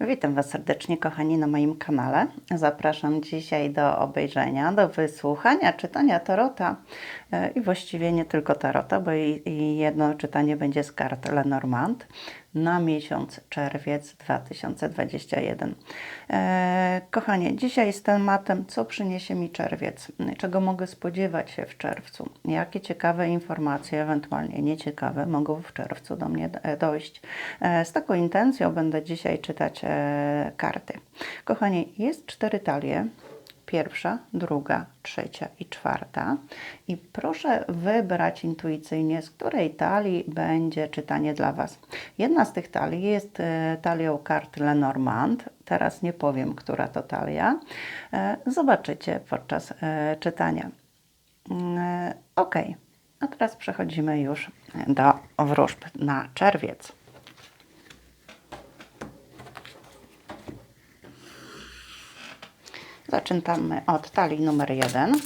Witam Was serdecznie, kochani, na moim kanale. Zapraszam dzisiaj do obejrzenia, do wysłuchania, czytania tarota e, i właściwie nie tylko tarota, bo i, jedno czytanie będzie z kart Lenormand na miesiąc czerwiec 2021. E, kochanie, dzisiaj z tematem, co przyniesie mi czerwiec, czego mogę spodziewać się w czerwcu, jakie ciekawe informacje, ewentualnie nieciekawe, mogą w czerwcu do mnie dojść. E, z taką intencją będę dzisiaj czytać e, karty. Kochani, jest cztery talie. Pierwsza, druga, trzecia i czwarta. I proszę wybrać intuicyjnie, z której talii będzie czytanie dla Was. Jedna z tych talii jest e, talią kart Lenormand. Teraz nie powiem, która to talia. E, Zobaczycie podczas e, czytania. Mm, Ok, a teraz przechodzimy już do wróżb na czerwiec. Zaczynamy od talii numer jeden.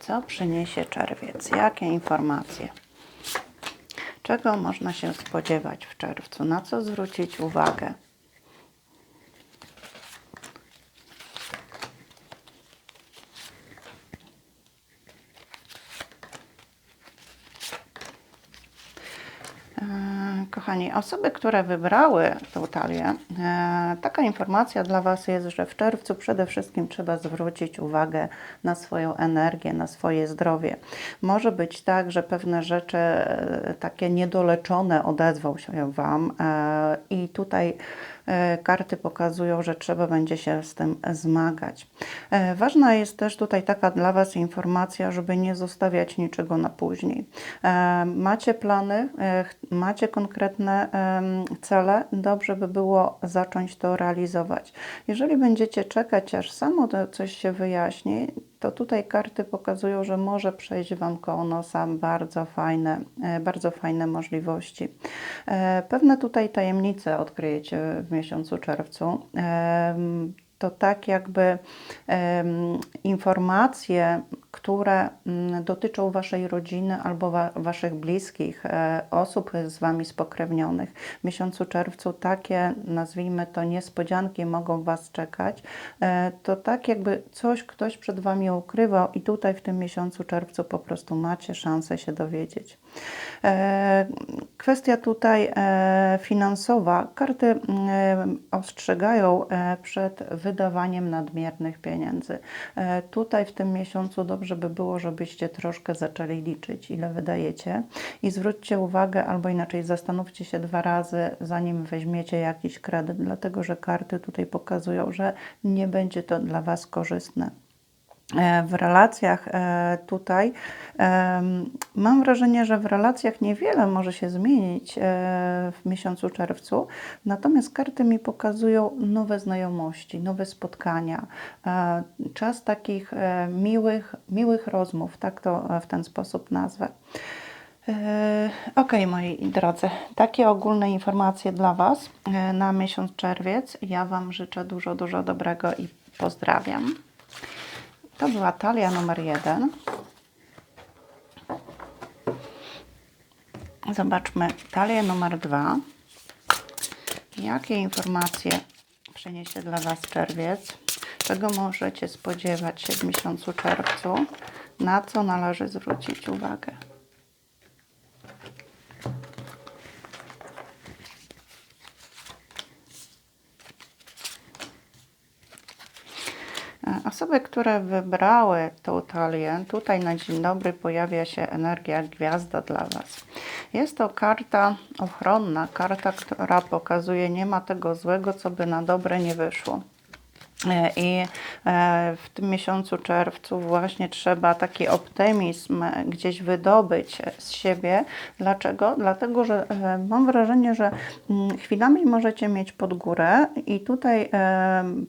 Co przyniesie czerwiec? Jakie informacje? Czego można się spodziewać w czerwcu? Na co zwrócić uwagę? Osoby, które wybrały tą talię, e, taka informacja dla Was jest, że w czerwcu przede wszystkim trzeba zwrócić uwagę na swoją energię, na swoje zdrowie. Może być tak, że pewne rzeczy e, takie niedoleczone odezwą się Wam e, i tutaj karty pokazują, że trzeba będzie się z tym zmagać. E, Ważna jest też tutaj taka dla Was informacja, żeby nie zostawiać niczego na później. E, Macie plany, e, macie konkretne cele, dobrze by było zacząć to realizować. Jeżeli będziecie czekać, aż samo to coś się wyjaśni, to tutaj karty pokazują, że może przejść Wam koło nosa bardzo fajne, e, bardzo fajne możliwości. E, Pewne tutaj tajemnice odkryjecie w miesiącu czerwcu. Em, To tak jakby informacje, które mm, dotyczą Waszej rodziny albo wa Waszych bliskich, e, osób z Wami spokrewnionych. W miesiącu czerwcu takie, nazwijmy to, niespodzianki mogą Was czekać. E, To tak jakby coś ktoś przed Wami ukrywał i tutaj w tym miesiącu czerwcu po prostu macie szansę się dowiedzieć. E, Kwestia tutaj finansowa. Karty mm, ostrzegają przed wydawaniem nadmiernych pieniędzy. Tutaj w tym miesiącu dobrze by było, żebyście troszkę zaczęli liczyć, ile wydajecie i zwróćcie uwagę, albo inaczej zastanówcie się dwa razy, zanim weźmiecie jakiś kredyt, dlatego że karty tutaj pokazują, że nie będzie to dla Was korzystne. E, W relacjach e, tutaj em, mam wrażenie, że w relacjach niewiele może się zmienić e, w miesiącu czerwcu, natomiast karty mi pokazują nowe znajomości, nowe spotkania, e, czas takich e, miłych, miłych rozmów, tak to e, w ten sposób nazwę. E, Ok, moi drodzy, takie ogólne informacje dla Was e, na miesiąc czerwiec. Ja Wam życzę dużo, dużo dobrego i pozdrawiam. To była talia numer jeden. Zobaczmy talię numer dwa. Jakie informacje przyniesie dla Was czerwiec? Czego możecie spodziewać się w miesiącu czerwcu? Na co należy zwrócić uwagę? Osoby, które wybrały tą talię, tutaj na dzień dobry pojawia się energia gwiazda dla Was. Jest to karta ochronna, karta, która pokazuje, nie ma tego złego, co by na dobre nie wyszło. E, I e, w tym miesiącu czerwcu właśnie trzeba taki optymizm gdzieś wydobyć z siebie. Dlaczego? Dlatego, że e, mam wrażenie, że mm, chwilami możecie mieć pod górę i tutaj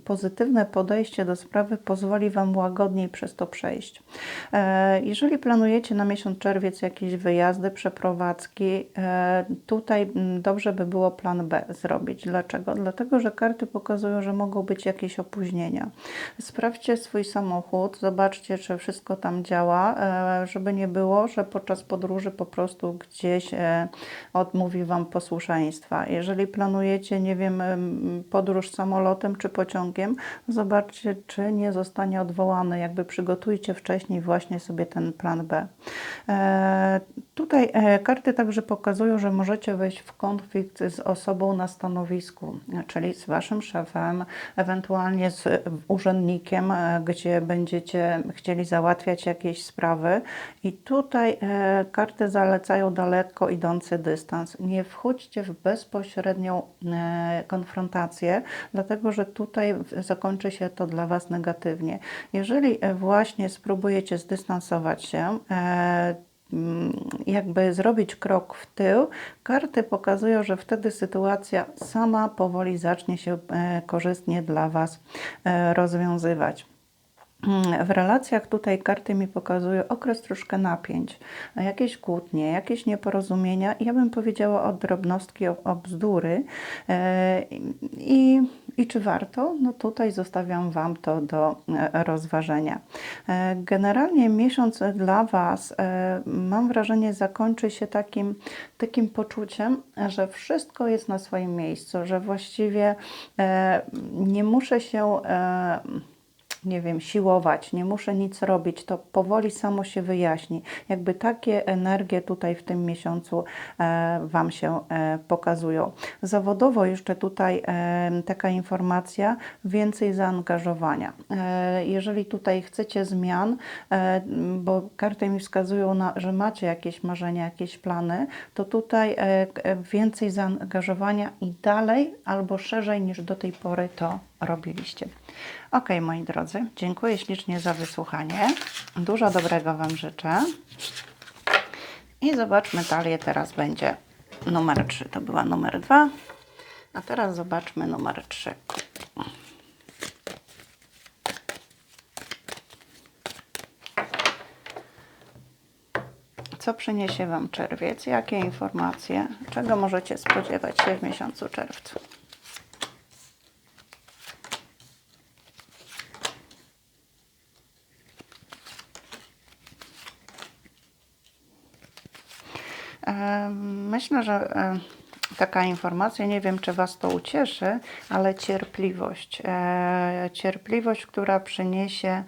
pozytywne podejście do sprawy pozwoli Wam łagodniej przez to przejść. Jeżeli planujecie na miesiąc czerwiec jakieś wyjazdy, przeprowadzki, tutaj mm, dobrze by było plan B zrobić. Dlaczego? Dlatego, że karty pokazują, że mogą być jakieś opóźnienia opóźnienia. Sprawdźcie swój samochód, zobaczcie, czy wszystko tam działa, e, żeby nie było, że podczas podróży po prostu gdzieś e, odmówi Wam posłuszeństwa. Jeżeli planujecie, nie wiem, em, podróż samolotem czy pociągiem, zobaczcie, czy nie zostanie odwołany. Jakby przygotujcie wcześniej właśnie sobie ten plan B. E, Tutaj karty także pokazują, że możecie wejść w konflikt z osobą na stanowisku, czyli z Waszym szefem, ewentualnie z urzędnikiem, e, gdzie będziecie chcieli załatwiać jakieś sprawy. I tutaj e, karty zalecają daleko idący dystans. Nie wchodźcie w bezpośrednią e, konfrontację, dlatego że tutaj zakończy się to dla Was negatywnie. Jeżeli właśnie spróbujecie zdystansować się, jakby zrobić krok w tył, karty pokazują, że wtedy sytuacja sama powoli zacznie się e, korzystnie dla Was e, rozwiązywać. Mm, W relacjach tutaj karty mi pokazują okres troszkę napięć, jakieś kłótnie, jakieś nieporozumienia. Ja bym powiedziała o drobnostki, o, o bzdury. E, I, I czy warto? No tutaj zostawiam Wam to do e, rozważenia. E, Generalnie miesiąc dla Was, e, mam wrażenie, zakończy się takim, takim poczuciem, że wszystko jest na swoim miejscu, że właściwie nie muszę się. Nie wiem, siłować, nie muszę nic robić, to powoli samo się wyjaśni. Jakby takie energie tutaj w tym miesiącu e, Wam się e, pokazują. Zawodowo jeszcze tutaj e, taka informacja, więcej zaangażowania. Jeżeli tutaj chcecie zmian, bo karty mi wskazują, na, że macie jakieś marzenia, jakieś plany, to tutaj więcej zaangażowania i dalej albo szerzej niż do tej pory to robiliście. Ok, moi drodzy, dziękuję ślicznie za wysłuchanie. Dużo dobrego Wam życzę. I zobaczmy, talię teraz będzie numer 3. To była numer 2. A teraz zobaczmy numer 3. Co przyniesie Wam czerwiec? Jakie informacje? Czego możecie spodziewać się w miesiącu czerwcu? Myślę, że taka informacja, nie wiem czy Was to ucieszy, ale cierpliwość. E, Cierpliwość, która przyniesie,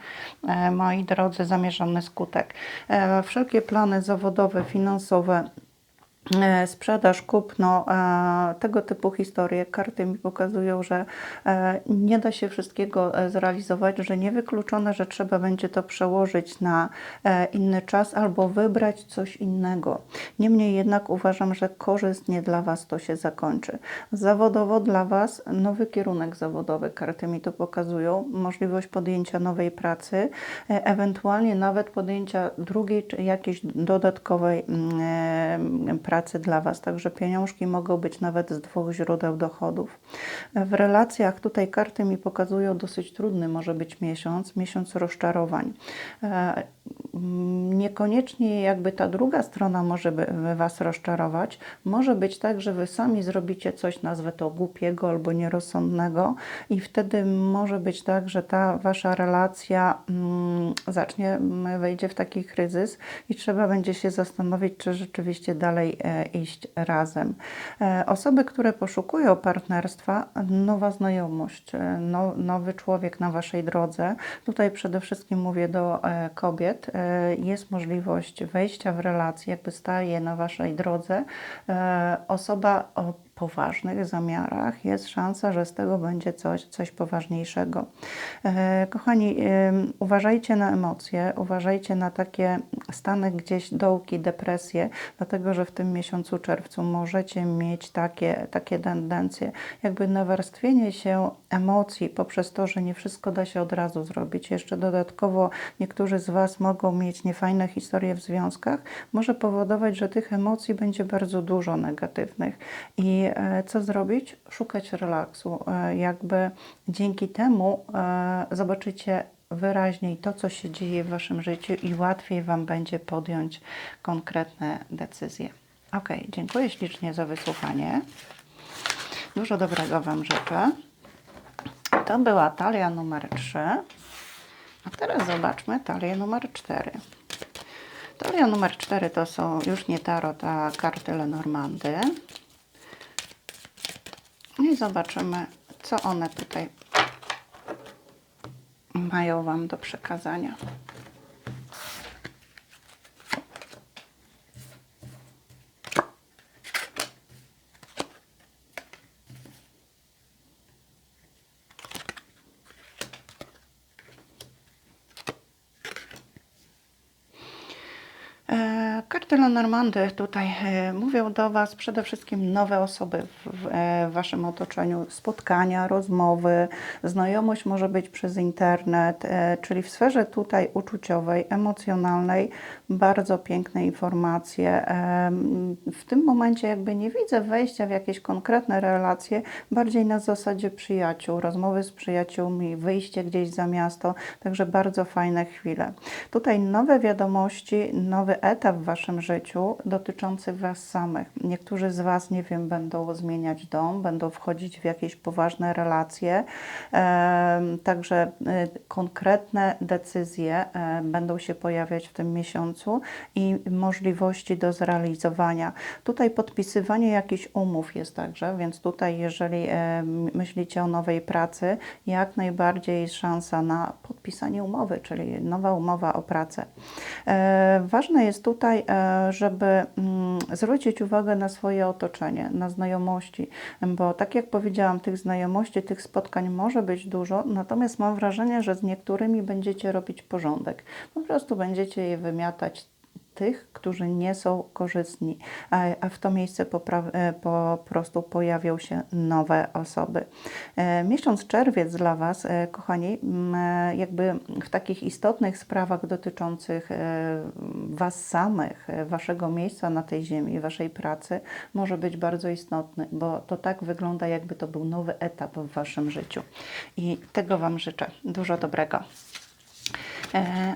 e, moi drodzy, zamierzony skutek. E, Wszelkie plany zawodowe, finansowe, sprzedaż, kupno, e, tego typu historie. Karty mi pokazują, że e, nie da się wszystkiego e, zrealizować, że niewykluczone, że trzeba będzie to przełożyć na e, inny czas albo wybrać coś innego. Niemniej jednak uważam, że korzystnie dla Was to się zakończy. Zawodowo dla Was nowy kierunek zawodowy. Karty mi to pokazują. Możliwość podjęcia nowej pracy, e, ewentualnie nawet podjęcia drugiej czy jakiejś dodatkowej mm, e, pracy dla Was. Także pieniążki mogą być nawet z dwóch źródeł dochodów. W relacjach tutaj karty mi pokazują dosyć trudny może być miesiąc, miesiąc rozczarowań. Mm, Niekoniecznie jakby ta druga strona może Was rozczarować. Może być tak, że Wy sami zrobicie coś, nazwę to głupiego albo nierozsądnego i wtedy może być tak, że ta Wasza relacja mm, zacznie, mm, wejdzie w taki kryzys i trzeba będzie się zastanowić, czy rzeczywiście dalej e, iść razem. E, osoby, które poszukują partnerstwa, nowa znajomość, e, no, nowy człowiek na Waszej drodze. Tutaj przede wszystkim mówię do kobiet. E, jest możliwość wejścia w relację, jakby staje na Waszej drodze. E, osoba o poważnych zamiarach, jest szansa, że z tego będzie coś, coś poważniejszego. E, kochani, em, uważajcie na emocje, uważajcie na takie stany gdzieś dołki, depresje, dlatego że w tym miesiącu czerwcu możecie mieć takie, takie tendencje, jakby nawarstwienie się emocji poprzez to, że nie wszystko da się od razu zrobić. Jeszcze dodatkowo niektórzy z Was mogą mieć niefajne historie w związkach, może powodować, że tych emocji będzie bardzo dużo negatywnych. I e, co zrobić? Szukać relaksu. E, jakby dzięki temu e, zobaczycie wyraźniej to, co się dzieje w Waszym życiu i łatwiej Wam będzie podjąć konkretne decyzje. Ok, dziękuję ślicznie za wysłuchanie. Dużo dobrego Wam życzę. To była talia numer 3. A teraz zobaczmy talię numer 4. Talia numer 4 to są już nie tarot, a karty Lenormandy. I zobaczymy, co one tutaj mają Wam do przekazania. E, Karty Lenormandy tutaj e, mówią do Was przede wszystkim nowe osoby w, w, e, Waszym otoczeniu, spotkania, rozmowy, znajomość może być przez internet, e, czyli w sferze tutaj uczuciowej, emocjonalnej, bardzo piękne informacje. W tym momencie jakby nie widzę wejścia w jakieś konkretne relacje, bardziej na zasadzie przyjaciół, rozmowy z przyjaciółmi, wyjście gdzieś za miasto, także bardzo fajne chwile. Tutaj nowe wiadomości, nowy etap w Waszym życiu dotyczący Was samych. Niektórzy z Was, nie wiem, będą zmieniać dom, będą wchodzić w jakieś poważne relacje, em, także e, konkretne decyzje e, będą się pojawiać w tym miesiącu i możliwości do zrealizowania. Tutaj podpisywanie jakichś umów jest także, więc tutaj jeżeli e, myślicie o nowej pracy, jak najbardziej jest szansa na podpisanie umowy, czyli nowa umowa o pracę. E, Ważne jest tutaj, e, żeby mm, zwrócić uwagę na swoje otoczenie, na znajomości, bo tak jak powiedziałam, tych znajomości, tych spotkań może być dużo, natomiast mam wrażenie, że z niektórymi będziecie robić porządek. Po prostu będziecie je wymiatać tych, którzy nie są korzystni, a, w to miejsce popra- e, po prostu pojawią się nowe osoby. E, Miesiąc czerwiec dla Was, e, kochani, m, e, jakby w takich istotnych sprawach dotyczących Was samych, Waszego miejsca na tej ziemi, Waszej pracy, może być bardzo istotny, bo to tak wygląda, jakby to był nowy etap w Waszym życiu. I tego Wam życzę. Dużo dobrego.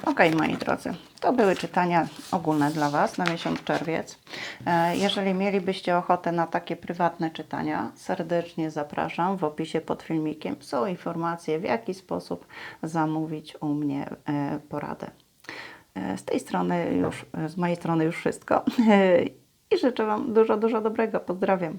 Ok, moi drodzy, to były czytania ogólne dla Was na miesiąc czerwiec. E, jeżeli mielibyście ochotę na takie prywatne czytania, serdecznie zapraszam. W opisie pod filmikiem są informacje, w jaki sposób zamówić u mnie e, poradę. E, z tej strony już, z mojej strony już wszystko. I życzę Wam dużo, dużo dobrego. Pozdrawiam.